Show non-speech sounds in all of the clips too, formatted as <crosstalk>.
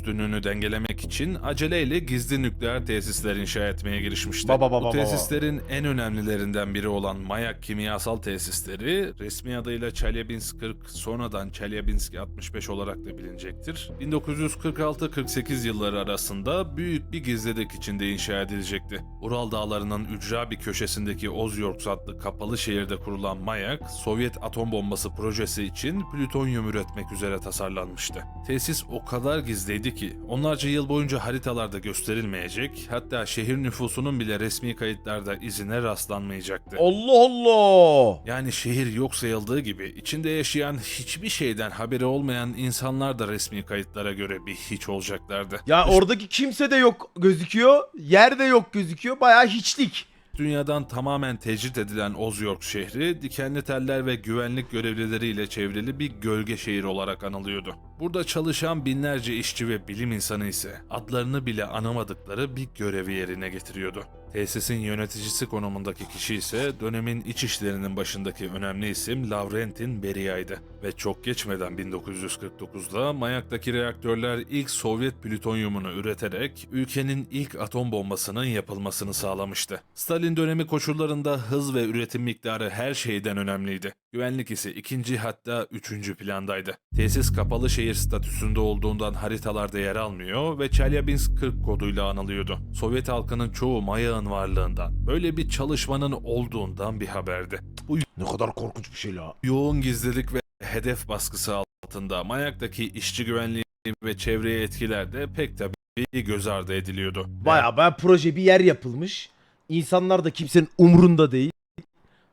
üstünlüğünü dengelemek için aceleyle gizli nükleer tesisler inşa etmeye girişmişti. Baba, baba, Bu baba. tesislerin en önemlilerinden biri olan Mayak kimyasal tesisleri resmi adıyla Chelyabinsk 40 sonradan Chelyabinsk 65 olarak da bilinecektir. 1946-48 yılları arasında büyük bir gizlilik içinde inşa edilecekti. Ural Dağları'nın ücra bir köşesindeki Ozyorks adlı kapalı şehirde kurulan Mayak, Sovyet atom bombası projesi için plütonyum üretmek üzere tasarlanmıştı. Tesis o kadar gizliydi ki onlarca yıl boyunca haritalarda gösterilmeyecek, hatta şehir nüfusunun bile resmi kayıtlarda izine rastlanmayacaktı. Allah Allah. Yani şehir yok sayıldığı gibi içinde yaşayan hiçbir şeyden haberi olmayan insanlar da resmi kayıtlara göre bir hiç olacaklardı. Ya oradaki kimse de yok gözüküyor. Yer de yok gözüküyor. Bayağı hiçlik. Dünyadan tamamen tecrit edilen Ozyork şehri dikenli teller ve güvenlik görevlileriyle çevrili bir gölge şehir olarak anılıyordu. Burada çalışan binlerce işçi ve bilim insanı ise adlarını bile anamadıkları bir görevi yerine getiriyordu. Tesisin yöneticisi konumundaki kişi ise dönemin iç işlerinin başındaki önemli isim Lavrentin Beria'ydı. Ve çok geçmeden 1949'da Mayak'taki reaktörler ilk Sovyet plütonyumunu üreterek ülkenin ilk atom bombasının yapılmasını sağlamıştı. Stalin dönemi koşullarında hız ve üretim miktarı her şeyden önemliydi. Güvenlik ise ikinci hatta üçüncü plandaydı. Tesis kapalı şehir statüsünde olduğundan haritalarda yer almıyor ve Chelyabinsk 40 koduyla anılıyordu. Sovyet halkının çoğu Mayak'ın varlığından, böyle bir çalışmanın olduğundan bir haberdi. Bu Ne kadar korkunç bir şey la. yoğun gizlilik ve hedef baskısı altında Mayak'taki işçi güvenliği ve çevreye etkiler de pek tabii göz ardı ediliyordu. Baya baya proje bir yer yapılmış. İnsanlar da kimsenin umrunda değil.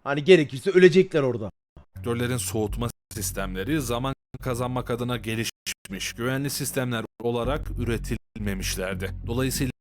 Hani gerekirse ölecekler orada. Reaktörlerin soğutma sistemleri zaman kazanmak adına gelişmiş güvenli sistemler olarak üretilmemişlerdi. Dolayısıyla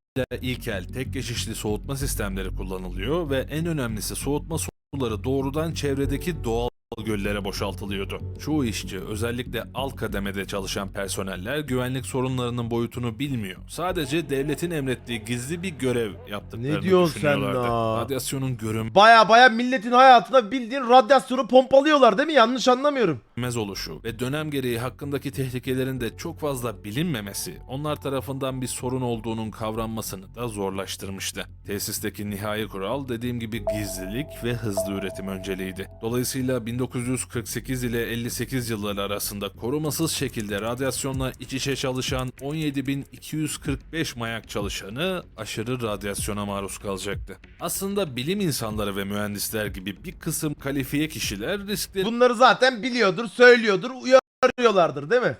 ilkel tek geçişli soğutma sistemleri kullanılıyor ve en önemlisi soğutma suları doğrudan çevredeki doğal göllere boşaltılıyordu. Çoğu işçi özellikle alt kademede çalışan personeller güvenlik sorunlarının boyutunu bilmiyor. Sadece devletin emrettiği gizli bir görev yaptıklarını Ne diyorsun sen düşünüyorlardı. la? Radyasyonun görünmez Baya baya milletin hayatına bildiğin radyasyonu pompalıyorlar değil mi? Yanlış anlamıyorum. oluşu ve dönem gereği hakkındaki tehlikelerin de çok fazla bilinmemesi onlar tarafından bir sorun olduğunun kavranmasını da zorlaştırmıştı. Tesisteki nihai kural dediğim gibi gizlilik ve hızlı üretim önceliğiydi. Dolayısıyla 1948 ile 58 yılları arasında korumasız şekilde radyasyonla iç içe çalışan 17.245 mayak çalışanı aşırı radyasyona maruz kalacaktı. Aslında bilim insanları ve mühendisler gibi bir kısım kalifiye kişiler riskleri Bunları zaten biliyordur, söylüyordur, uyarıyorlardır değil mi?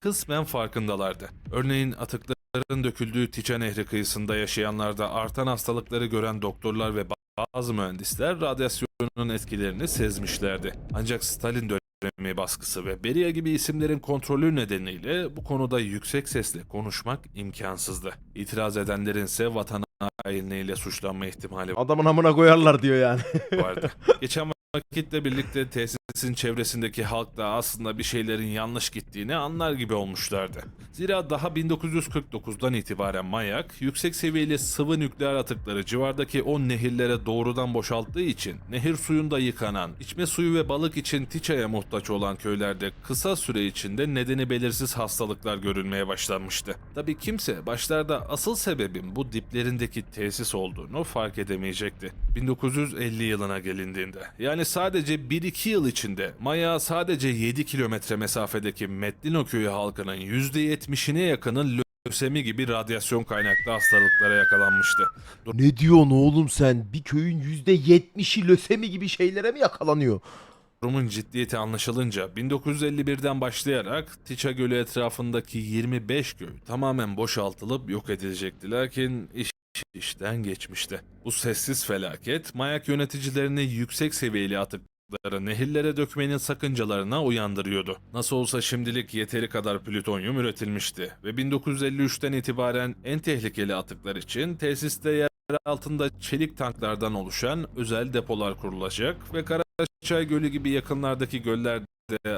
kısmen farkındalardı. Örneğin atıkların döküldüğü Tiçe Nehri kıyısında yaşayanlarda artan hastalıkları gören doktorlar ve bazı mühendisler radyasyonun etkilerini sezmişlerdi. Ancak Stalin dönemi baskısı ve Beria gibi isimlerin kontrolü nedeniyle bu konuda yüksek sesle konuşmak imkansızdı. İtiraz edenlerin ise vatan hainliğiyle suçlanma ihtimali Adamın amına koyarlar diyor yani. vardı. <laughs> Geçen vakitle birlikte tesisin çevresindeki halk da aslında bir şeylerin yanlış gittiğini anlar gibi olmuşlardı. Zira daha 1949'dan itibaren Mayak, yüksek seviyeli sıvı nükleer atıkları civardaki o nehirlere doğrudan boşalttığı için nehir suyunda yıkanan, içme suyu ve balık için Tiça'ya muhtaç olan köylerde kısa süre içinde nedeni belirsiz hastalıklar görülmeye başlanmıştı. Tabi kimse başlarda asıl sebebin bu diplerindeki tesis olduğunu fark edemeyecekti. 1950 yılına gelindiğinde yani sadece 1-2 yıl içinde Maya sadece 7 kilometre mesafedeki Metlino köyü halkının %70'ine yakının lösemi gibi radyasyon kaynaklı hastalıklara yakalanmıştı. ne diyorsun oğlum sen? Bir köyün %70'i lösemi gibi şeylere mi yakalanıyor? Durumun ciddiyeti anlaşılınca 1951'den başlayarak Tiça Gölü etrafındaki 25 köy tamamen boşaltılıp yok edilecekti. Lakin iş işten geçmişti. Bu sessiz felaket Mayak yöneticilerini yüksek seviyeli atıkları nehirlere dökmenin sakıncalarına uyandırıyordu. Nasıl olsa şimdilik yeteri kadar plütonyum üretilmişti ve 1953'ten itibaren en tehlikeli atıklar için tesiste yer altında çelik tanklardan oluşan özel depolar kurulacak ve Karaçay Gölü gibi yakınlardaki göllerde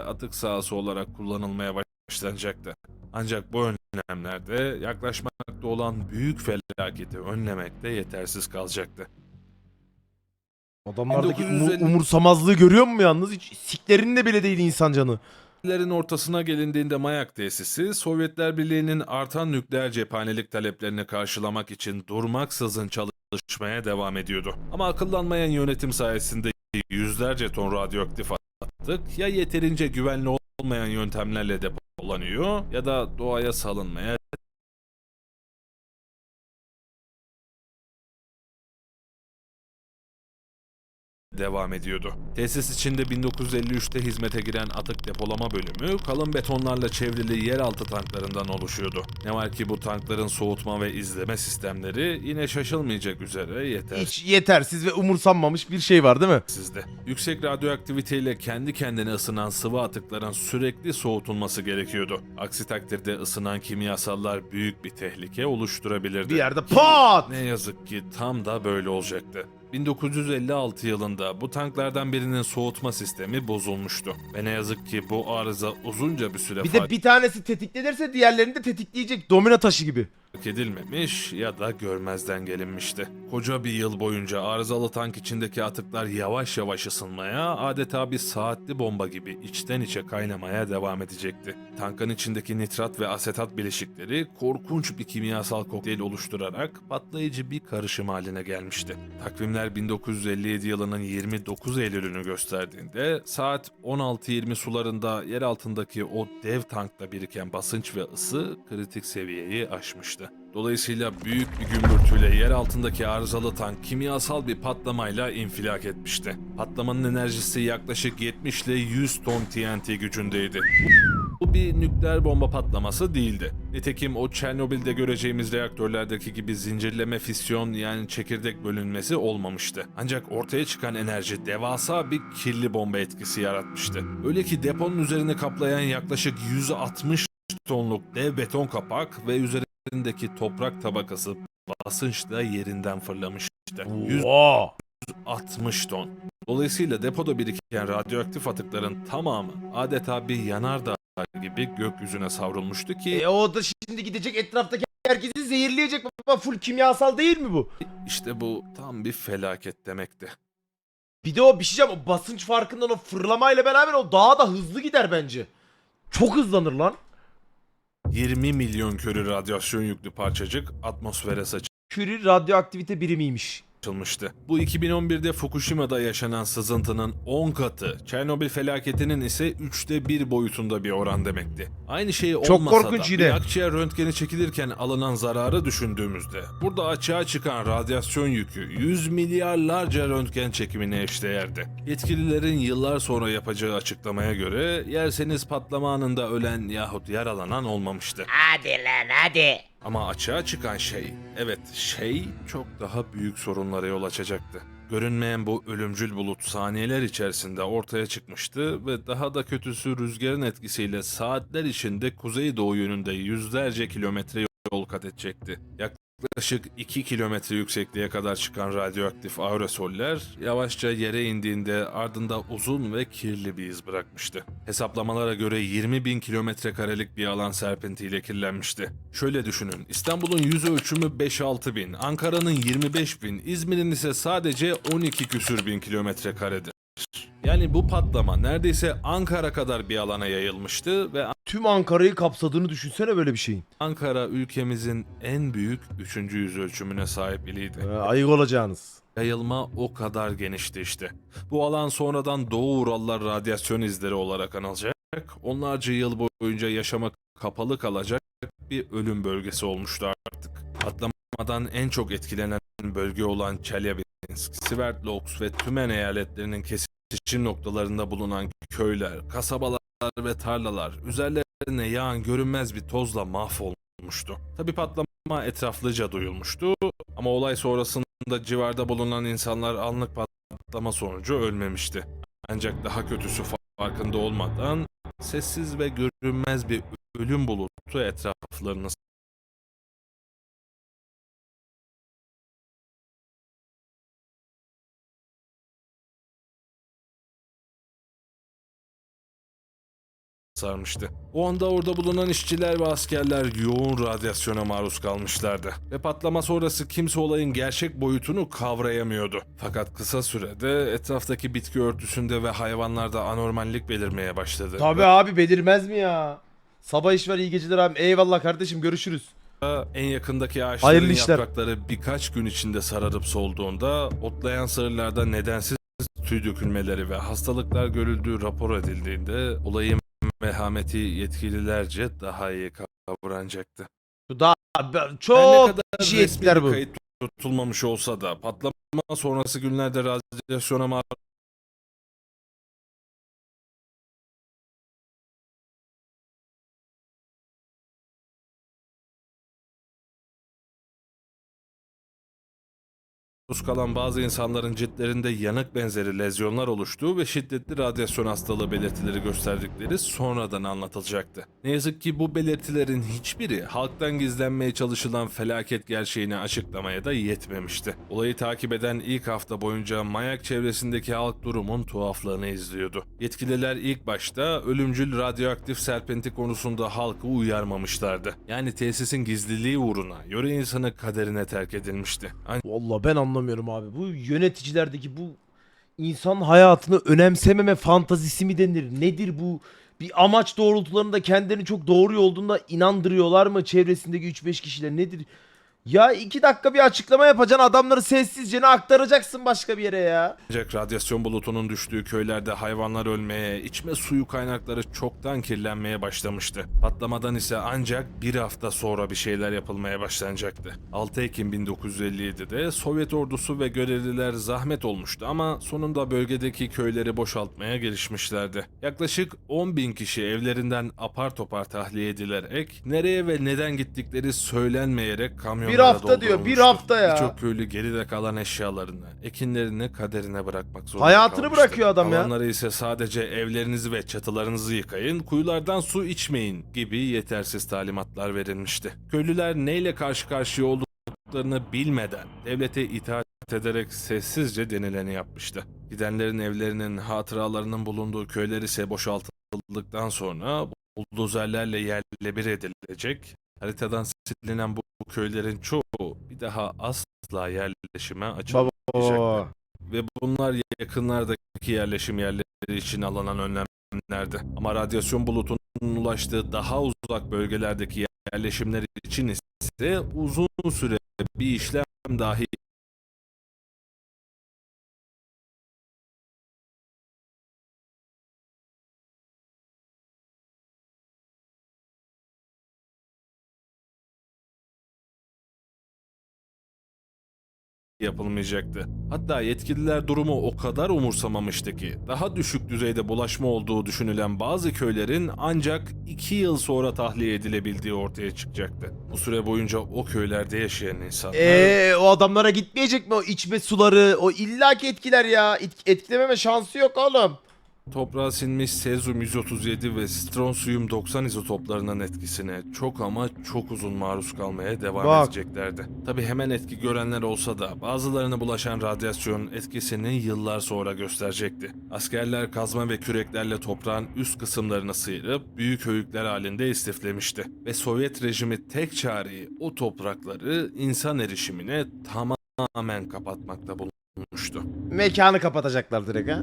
atık sahası olarak kullanılmaya başlanacaktı. Ancak bu önlemlerde yaklaşmakta olan büyük felaketi önlemekte yetersiz kalacaktı. Adamlardaki 1950 umur- umursamazlığı görüyor musun yalnız? Hiç siklerinde bile değil insan canı. 1950'lerin ortasına gelindiğinde Mayak tesisi, Sovyetler Birliği'nin artan nükleer cephanelik taleplerini karşılamak için durmaksızın çalışmaya devam ediyordu. Ama akıllanmayan yönetim sayesinde yüzlerce ton radyoaktif atık ya yeterince güvenli olmayan yöntemlerle depolanıyor ya da doğaya salınmaya devam ediyordu. Tesis içinde 1953'te hizmete giren atık depolama bölümü kalın betonlarla çevrili yeraltı tanklarından oluşuyordu. Ne var ki bu tankların soğutma ve izleme sistemleri yine şaşılmayacak üzere yetersiz. Hiç yetersiz ve umursanmamış bir şey var değil mi? sizde. Yüksek radyoaktiviteyle kendi kendine ısınan sıvı atıkların sürekli soğutulması gerekiyordu. Aksi takdirde ısınan kimyasallar büyük bir tehlike oluşturabilirdi. Bir yerde pat! Ne yazık ki tam da böyle olacaktı. 1956 yılında bu tanklardan birinin soğutma sistemi bozulmuştu. Ve ne yazık ki bu arıza uzunca bir süre Bir de bir tanesi tetiklenirse diğerlerini de tetikleyecek. Domino taşı gibi. Edilmemiş ya da görmezden gelinmişti. Koca bir yıl boyunca arızalı tank içindeki atıklar yavaş yavaş ısınmaya, adeta bir saatli bomba gibi içten içe kaynamaya devam edecekti. Tankın içindeki nitrat ve asetat bileşikleri korkunç bir kimyasal kokteyl oluşturarak patlayıcı bir karışım haline gelmişti. Takvimler 1957 yılının 29 Eylül'ünü gösterdiğinde saat 16.20 sularında yer altındaki o dev tankta biriken basınç ve ısı kritik seviyeyi aşmıştı. Dolayısıyla büyük bir gümbürtüyle yer altındaki arızalı tank kimyasal bir patlamayla infilak etmişti. Patlamanın enerjisi yaklaşık 70 ile 100 ton TNT gücündeydi. Bu bir nükleer bomba patlaması değildi. Nitekim o Çernobil'de göreceğimiz reaktörlerdeki gibi zincirleme fisyon yani çekirdek bölünmesi olmamıştı. Ancak ortaya çıkan enerji devasa bir kirli bomba etkisi yaratmıştı. Öyle ki deponun üzerini kaplayan yaklaşık 160 tonluk dev beton kapak ve üzerindeki toprak tabakası basınçla yerinden fırlamıştı. Oo. 160 ton. Dolayısıyla depoda biriken radyoaktif atıkların tamamı adeta bir yanardağ gibi gökyüzüne savrulmuştu ki E o da şimdi gidecek etraftaki herkesi zehirleyecek. Baba full kimyasal değil mi bu? işte bu tam bir felaket demekti. Bir de o bir şey diyeceğim, o basınç farkından o fırlamayla beraber o daha da hızlı gider bence. Çok hızlanır lan. 20 milyon körü radyasyon yüklü parçacık atmosfere Curie radyoaktivite birimiymiş. Saçılmıştı. Bu 2011'de Fukushima'da yaşanan sızıntının 10 katı, Çernobil felaketinin ise 3'te 1 boyutunda bir oran demekti. Aynı şey Çok olmasa korkunç da yine. bir akciğer röntgeni çekilirken alınan zararı düşündüğümüzde burada açığa çıkan radyasyon yükü 100 milyarlarca röntgen çekimine eşdeğerdi. Yetkililerin yıllar sonra yapacağı açıklamaya göre yerseniz patlama anında ölen yahut yaralanan olmamıştı. Hadi lan hadi. Ama açığa çıkan şey, evet şey çok daha büyük sorunlara yol açacaktı. Görünmeyen bu ölümcül bulut saniyeler içerisinde ortaya çıkmıştı ve daha da kötüsü rüzgarın etkisiyle saatler içinde kuzeydoğu yönünde yüzlerce kilometre yol kat edecekti. Yaklaşık 2 kilometre yüksekliğe kadar çıkan radyoaktif aerosoller yavaşça yere indiğinde ardında uzun ve kirli bir iz bırakmıştı. Hesaplamalara göre 20 bin kilometre karelik bir alan serpintiyle kirlenmişti. Şöyle düşünün, İstanbul'un yüz ölçümü 5-6 bin, Ankara'nın 25 bin, İzmir'in ise sadece 12 küsür bin kilometre karedir. Yani bu patlama neredeyse Ankara kadar bir alana yayılmıştı ve Tüm Ankara'yı kapsadığını düşünsene böyle bir şeyin. Ankara ülkemizin en büyük 3. yüz ölçümüne sahip iliydi. Ee, ayık olacağınız. Yayılma o kadar genişti işte. Bu alan sonradan Doğu Urallar radyasyon izleri olarak anılacak, onlarca yıl boyunca yaşama kapalı kalacak bir ölüm bölgesi olmuştu artık. Patlamadan en çok etkilenen bölge olan Chelyabinsk, Sverdlovsk ve Tümen eyaletlerinin kesişim noktalarında bulunan köyler, kasabalar ve tarlalar üzerlerine yağan görünmez bir tozla mahvolmuştu. Tabi patlama etraflıca duyulmuştu ama olay sonrasında civarda bulunan insanlar anlık patlama sonucu ölmemişti. Ancak daha kötüsü farkında olmadan sessiz ve görünmez bir ölüm bulutu etraflarını sarmıştı. O anda orada bulunan işçiler ve askerler yoğun radyasyona maruz kalmışlardı. Ve patlama sonrası kimse olayın gerçek boyutunu kavrayamıyordu. Fakat kısa sürede etraftaki bitki örtüsünde ve hayvanlarda anormallik belirmeye başladı. Tabii abi belirmez mi ya? Sabah iş var iyi geceler abi. Eyvallah kardeşim görüşürüz. En yakındaki ağaçların Hayırlı işler. yaprakları birkaç gün içinde sararıp solduğunda otlayan sığırlarda nedensiz tüy dökülmeleri ve hastalıklar görüldüğü rapor edildiğinde olayın vehameti yetkililerce daha iyi kavranacaktı. Bu daha Her ne çok kadar kişi resmi etkiler bir bu. kayıt tutulmamış olsa da patlama sonrası günlerde radyasyona maruz kalan bazı insanların ciltlerinde yanık benzeri lezyonlar oluştuğu ve şiddetli radyasyon hastalığı belirtileri gösterdikleri sonradan anlatılacaktı. Ne yazık ki bu belirtilerin hiçbiri halktan gizlenmeye çalışılan felaket gerçeğini açıklamaya da yetmemişti. Olayı takip eden ilk hafta boyunca Mayak çevresindeki halk durumun tuhaflığını izliyordu. Yetkililer ilk başta ölümcül radyoaktif serpenti konusunda halkı uyarmamışlardı. Yani tesisin gizliliği uğruna yöre insanı kaderine terk edilmişti. Vallahi ben anlamıyorum abi. Bu yöneticilerdeki bu insan hayatını önemsememe fantazisi mi denir? Nedir bu? Bir amaç doğrultularında kendilerini çok doğru olduğunda inandırıyorlar mı çevresindeki 3-5 kişiler nedir? Ya iki dakika bir açıklama yapacaksın adamları sessizce ne aktaracaksın başka bir yere ya. Ancak radyasyon bulutunun düştüğü köylerde hayvanlar ölmeye, içme suyu kaynakları çoktan kirlenmeye başlamıştı. Patlamadan ise ancak bir hafta sonra bir şeyler yapılmaya başlanacaktı. 6 Ekim 1957'de Sovyet ordusu ve görevliler zahmet olmuştu ama sonunda bölgedeki köyleri boşaltmaya girişmişlerdi. Yaklaşık 10 bin kişi evlerinden apar topar tahliye edilerek nereye ve neden gittikleri söylenmeyerek kamyonlara Bir hafta diyor, bir hafta ya. Birçok köylü geride kalan eşyalarını, ekinlerini kaderine bırakmak zorunda Hayatını kalmıştı. bırakıyor adam ya. Kalanları ise sadece evlerinizi ve çatılarınızı yıkayın, kuyulardan su içmeyin gibi yetersiz talimatlar verilmişti. Köylüler neyle karşı karşıya olduklarını bilmeden devlete itaat ederek sessizce denileni yapmıştı. Gidenlerin evlerinin, hatıralarının bulunduğu köyler ise boşaltıldıktan sonra buldozerlerle yerle bir edilecek, haritadan silinen bu bu köylerin çoğu bir daha asla yerleşime açılmayacak. Ve bunlar yakınlardaki yerleşim yerleri için alınan önlemlerdi. Ama radyasyon bulutunun ulaştığı daha uzak bölgelerdeki yerleşimler için ise uzun süre bir işlem dahi yapılmayacaktı. Hatta yetkililer durumu o kadar umursamamıştı ki daha düşük düzeyde bulaşma olduğu düşünülen bazı köylerin ancak 2 yıl sonra tahliye edilebildiği ortaya çıkacaktı. Bu süre boyunca o köylerde yaşayan insanlar Eee Ee, o adamlara gitmeyecek mi o içme suları? O illaki etkiler ya. Et- etkilememe şansı yok oğlum. Toprağa sinmiş sezyum 137 ve stronsiyum 90 izotoplarının etkisine çok ama çok uzun maruz kalmaya devam Bak. edeceklerdi. Tabi hemen etki görenler olsa da bazılarına bulaşan radyasyon etkisini yıllar sonra gösterecekti. Askerler kazma ve küreklerle toprağın üst kısımlarını sıyırıp büyük höyükler halinde istiflemişti. Ve Sovyet rejimi tek çareyi o toprakları insan erişimine tamamen kapatmakta bulunmuştu. Mekanı kapatacaklar direkt ha.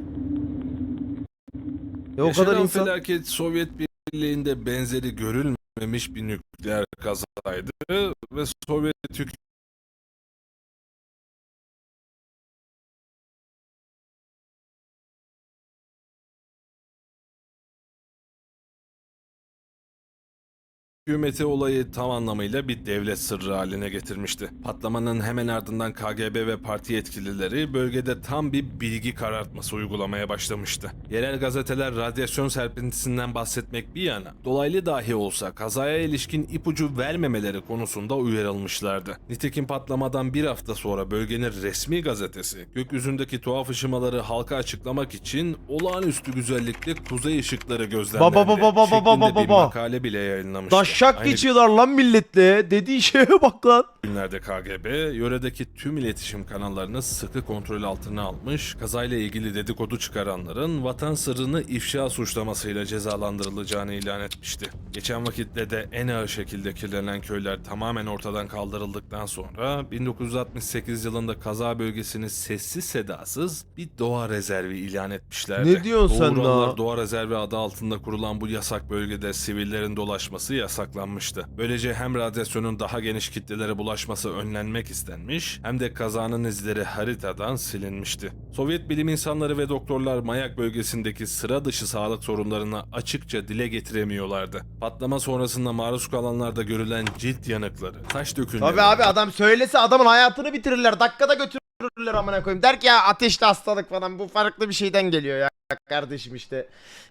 E o kadar insan. felaket Sovyet Birliği'nde benzeri görülmemiş bir nükleer kazaydı ve Sovyet hükümeti olayı tam anlamıyla bir devlet sırrı haline getirmişti. Patlamanın hemen ardından KGB ve parti yetkilileri bölgede tam bir bilgi karartması uygulamaya başlamıştı. Yerel gazeteler radyasyon serpintisinden bahsetmek bir yana, dolaylı dahi olsa kazaya ilişkin ipucu vermemeleri konusunda uyarılmışlardı. Nitekim patlamadan bir hafta sonra bölgenin resmi gazetesi, gökyüzündeki tuhaf ışımaları halka açıklamak için olağanüstü güzellikte kuzey ışıkları gözlemlendi Baba, baba, baba, baba, şeklinde bir baba. makale bile yayınlamıştı. Taşak Aynı geçiyorlar lan milletle. Dediği şeye <laughs> bak lan. günlerde KGB, yöredeki tüm iletişim kanallarını sıkı kontrol altına almış, kazayla ilgili dedikodu çıkaranların vatan sırrını ifşa suçlamasıyla cezalandırılacağını ilan etmişti. Geçen vakitte de en ağır şekilde kirlenen köyler tamamen ortadan kaldırıldıktan sonra 1968 yılında kaza bölgesini sessiz sedasız bir doğa rezervi ilan etmişlerdi. Ne diyorsun sen Doğu la? Doğa Rezervi adı altında kurulan bu yasak bölgede sivillerin dolaşması yasaklanmıştı. Böylece hem radyasyonun daha geniş kitlelere bulaşması önlenmek istenmiş hem de kazanın izleri haritadan silinmişti. Sovyet bilim insanları ve doktorlar Mayak bölgesindeki sıra dışı sağlık sorunlarını açıkça dile getiremiyorlardı. Patlama sonrasında maruz kalanlarda görülen cilt yanıkları, saç dökülmeleri, Tabii abi adam söylese adamın hayatını bitirirler. Dakikada götürürler amına koyayım. Der ki ya ateşli hastalık falan bu farklı bir şeyden geliyor ya kardeşim işte.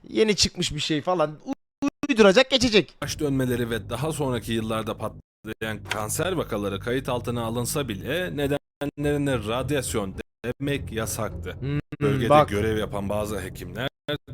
Yeni çıkmış bir şey falan. Uyduracak geçecek. baş dönmeleri ve daha sonraki yıllarda patlayan kanser vakaları kayıt altına alınsa bile nedenlerine radyasyon demek yasaktı. Bölgede Hmm, bak. görev yapan bazı hekimler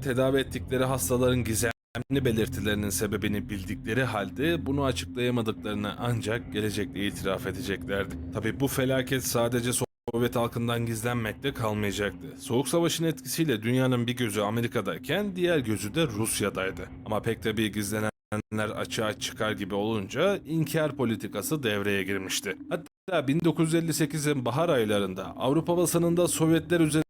tedavi ettikleri hastaların gizemli belirtilerinin sebebini bildikleri halde bunu açıklayamadıklarını ancak gelecekte itiraf edeceklerdi. Tabi bu felaket sadece Sovyet halkından gizlenmekte kalmayacaktı. Soğuk Savaş'ın etkisiyle dünyanın bir gözü Amerika'dayken diğer gözü de Rusya'daydı. Ama pek de bir gizlenenler açığa çıkar gibi olunca inkar politikası devreye girmişti. Hatta 1958'in bahar aylarında Avrupa basınında Sovyetler üzerinde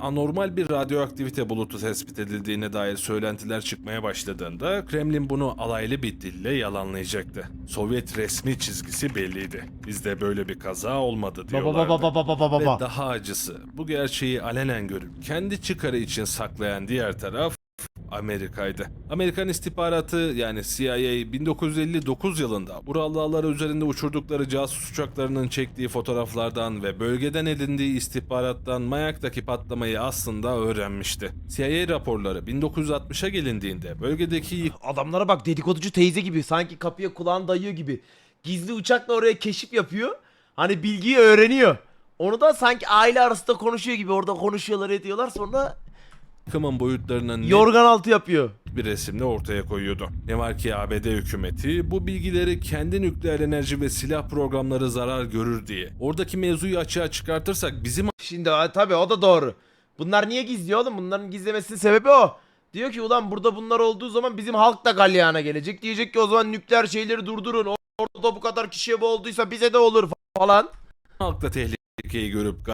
anormal bir radyoaktivite bulutu tespit edildiğine dair söylentiler çıkmaya başladığında Kremlin bunu alaylı bir dille yalanlayacaktı. Sovyet resmi çizgisi belliydi. Bizde böyle bir kaza olmadı diyorlardı. baba baba baba baba Ve baba. daha acısı bu gerçeği alenen görüp kendi çıkarı için saklayan diğer taraf Amerika'ydı. Amerikan istihbaratı yani CIA 1959 yılında Ural Dağları üzerinde uçurdukları casus uçaklarının çektiği fotoğraflardan ve bölgeden edindiği istihbarattan Mayak'taki patlamayı aslında öğrenmişti. CIA raporları 1960'a gelindiğinde bölgedeki Adamlara bak dedikoducu teyze gibi sanki kapıya kulağını dayıyor gibi. Gizli uçakla oraya keşif yapıyor. Hani bilgiyi öğreniyor. Onu da sanki aile arasında konuşuyor gibi orada konuşuyorlar ediyorlar sonra yıkımın boyutlarının yorgan altı yapıyor. bir resimle ortaya koyuyordu. Ne var ki ABD hükümeti bu bilgileri kendi nükleer enerji ve silah programları zarar görür diye. Oradaki mevzuyu açığa çıkartırsak bizim Şimdi ha, tabii o da doğru. Bunlar niye gizliyor oğlum? Bunların gizlemesinin sebebi o. Diyor ki ulan burada bunlar olduğu zaman bizim halk da galyana gelecek. Diyecek ki o zaman nükleer şeyleri durdurun. Orada bu kadar kişiye bu olduysa bize de olur falan. halkta tehlikeyi görüp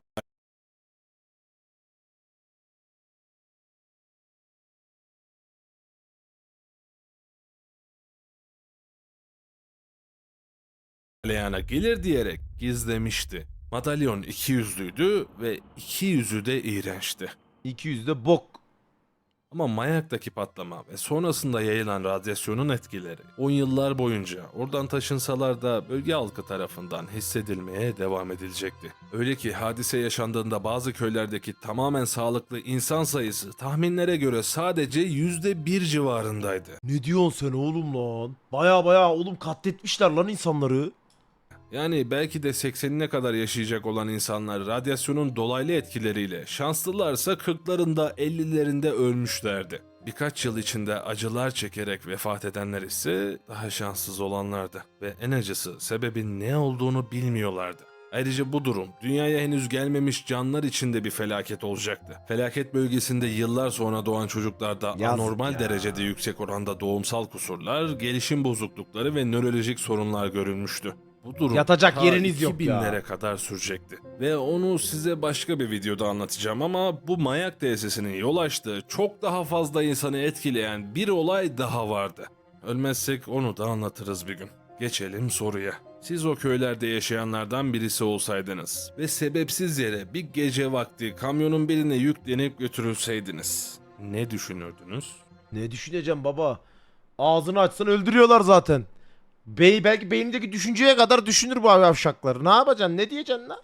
galeyana gelir diyerek gizlemişti. Madalyon iki yüzlüydü ve iki yüzü de iğrençti. 200'de bok. Ama Mayak'taki patlama ve sonrasında yayılan radyasyonun etkileri 10 yıllar boyunca oradan taşınsalar da bölge halkı tarafından hissedilmeye devam edilecekti. Öyle ki hadise yaşandığında bazı köylerdeki tamamen sağlıklı insan sayısı tahminlere göre sadece %1 civarındaydı. Ne diyorsun sen oğlum lan? Baya baya oğlum katletmişler lan insanları. Yani belki de 80'ine kadar yaşayacak olan insanlar radyasyonun dolaylı etkileriyle şanslılarsa 40'larında 50'lerinde ölmüşlerdi. Birkaç yıl içinde acılar çekerek vefat edenler ise daha şanssız olanlardı ve en acısı sebebin ne olduğunu bilmiyorlardı. Ayrıca bu durum dünyaya henüz gelmemiş canlar için de bir felaket olacaktı. Felaket bölgesinde yıllar sonra doğan çocuklarda Yazık anormal ya. derecede yüksek oranda doğumsal kusurlar, gelişim bozuklukları ve nörolojik sorunlar görülmüştü. Bu durum Yatacak ta yeriniz yok ya. 2000'lere kadar sürecekti. Ve onu size başka bir videoda anlatacağım ama bu mayak tesisinin yol açtığı çok daha fazla insanı etkileyen bir olay daha vardı. Ölmezsek onu da anlatırız bir gün. Geçelim soruya. Siz o köylerde yaşayanlardan birisi olsaydınız ve sebepsiz yere bir gece vakti kamyonun birine yüklenip götürülseydiniz ne düşünürdünüz? Ne düşüneceğim baba? Ağzını açsan öldürüyorlar zaten. Bey belki beynindeki düşünceye kadar düşünür bu yavşakları. Ne yapacaksın? Ne diyeceksin lan?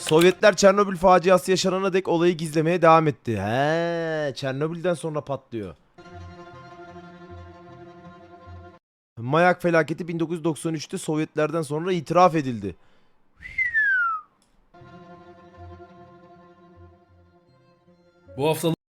Sovyetler Çernobil faciası yaşanana dek olayı gizlemeye devam etti. He, Çernobil'den sonra patlıyor. Mayak felaketi 1993'te Sovyetlerden sonra itiraf edildi. Bu haftalık